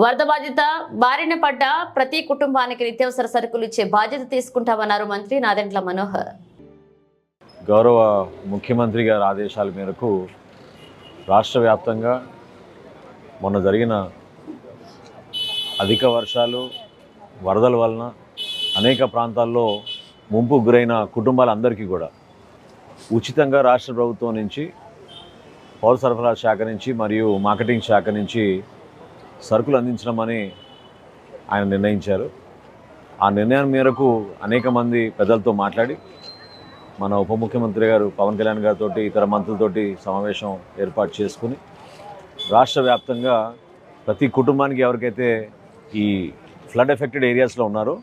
వరద బాధిత బారిన పడ్డ ప్రతి కుటుంబానికి నిత్యావసర సరుకులు ఇచ్చే బాధ్యత తీసుకుంటామన్నారు మంత్రి నాదెంట్ల మనోహర్. గౌరవ ముఖ్యమంత్రి గారి ఆదేశాల మేరకు రాష్ట్ర వ్యాప్తంగా మొన్న జరిగిన అధిక వర్షాలు వరదల వలన అనేక ప్రాంతాల్లో ముంపు గురైన కుటుంబాలందరికీ కూడా ఉచితంగా రాష్ట్ర ప్రభుత్వం నుంచి పౌర సరఫరా శాఖ నుంచి మరియు మార్కెటింగ్ శాఖ నుంచి సరుకులు అందించడమని ఆయన నిర్ణయించారు. ఆ నిర్ణయం మేరకు అనేక మంది పెద్దలతో మాట్లాడి మన ఉప ముఖ్యమంత్రి గారు పవన్ కళ్యాణ్ గారితో ఇతర మంత్రులతోటి సమావేశం ఏర్పాటు చేసుకుని రాష్ట్ర వ్యాప్తంగా ప్రతి కుటుంబానికి ఎవరికైతే ఈ ఫ్లడ్ ఎఫెక్టెడ్ ఏరియాస్లో ఉన్నారో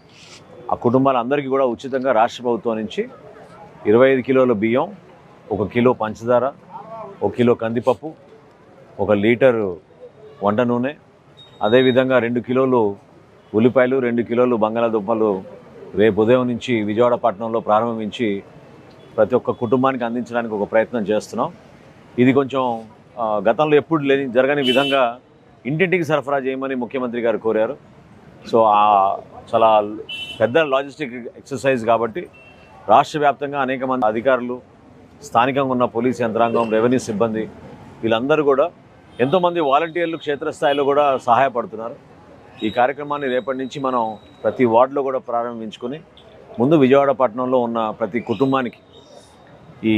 ఆ కుటుంబాలందరికీ కూడా ఉచితంగా రాష్ట్ర ప్రభుత్వం నుంచి ఇరవై ఐదు కిలోల బియ్యం ఒక కిలో పంచదార ఒక కిలో కందిపప్పు ఒక లీటరు వంట నూనె అదేవిధంగా రెండు కిలోలు ఉల్లిపాయలు రెండు కిలోలు బంగాళాదుంపలు రేపు ఉదయం నుంచి విజయవాడ పట్టణంలో ప్రారంభించి ప్రతి ఒక్క కుటుంబానికి అందించడానికి ఒక ప్రయత్నం చేస్తున్నాం. ఇది కొంచెం గతంలో ఎప్పుడు లేని జరగని విధంగా ఇంటింటికి సరఫరా చేయమని ముఖ్యమంత్రి గారు కోరారు. సో చాలా పెద్ద లాజిస్టిక్ ఎక్సర్సైజ్ కాబట్టి రాష్ట్ర వ్యాప్తంగా అనేక మంది అధికారులు స్థానికంగా ఉన్న పోలీస్ యంత్రాంగం రెవెన్యూ సిబ్బంది వీళ్ళందరూ కూడా ఎంతోమంది వాలంటీర్లు క్షేత్రస్థాయిలో కూడా సహాయపడుతున్నారు. ఈ కార్యక్రమాన్ని రేపటి నుంచి మనం ప్రతి వార్డులో కూడా ప్రారంభించుకొని ముందు విజయవాడ పట్టణంలో ఉన్న ప్రతి కుటుంబానికి ఈ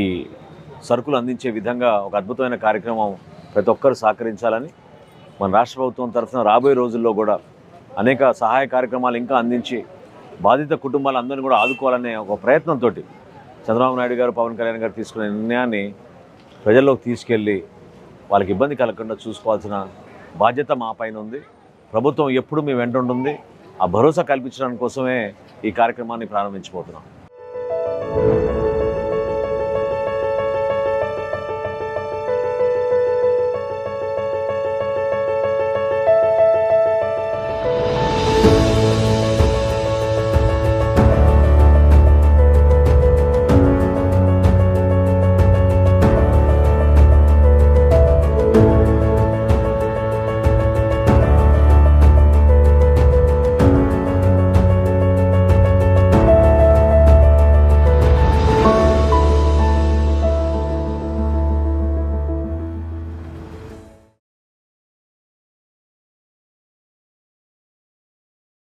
సరుకులు అందించే విధంగా ఒక అద్భుతమైన కార్యక్రమం ప్రతి ఒక్కరు సహకరించాలని మన రాష్ట్ర ప్రభుత్వం తరఫున రాబోయే రోజుల్లో కూడా అనేక సహాయ కార్యక్రమాలు ఇంకా అందించి బాధిత కుటుంబాలందరినీ కూడా ఆదుకోవాలనే ఒక ప్రయత్నంతో చంద్రబాబు నాయుడు గారు పవన్ కళ్యాణ్ గారు తీసుకునే నిర్ణయాన్ని ప్రజల్లోకి తీసుకెళ్ళి వాళ్ళకి ఇబ్బంది కలగకుండా చూసుకోవాల్సిన బాధ్యత మా పైన ఉంది. ప్రభుత్వం ఎప్పుడు మీ వెంట ఉంటుంది. ఆ భరోసా కల్పించడానికి కోసమే ఈ కార్యక్రమాన్ని ప్రారంభించబోతున్నాం.